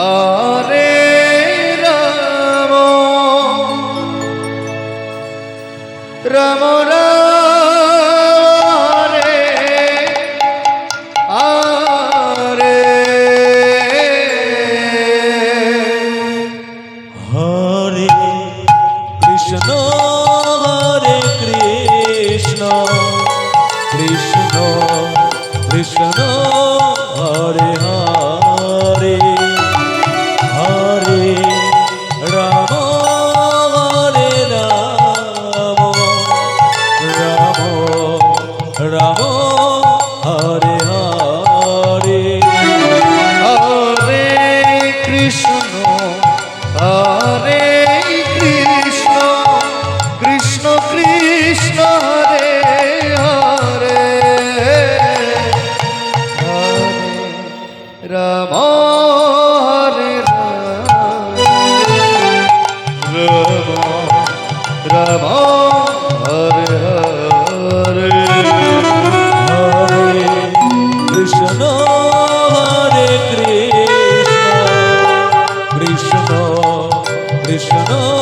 Oh. 什么？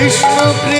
Cristo,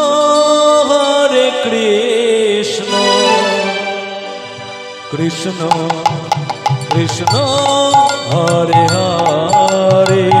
Krishna Krishna Hare Hare.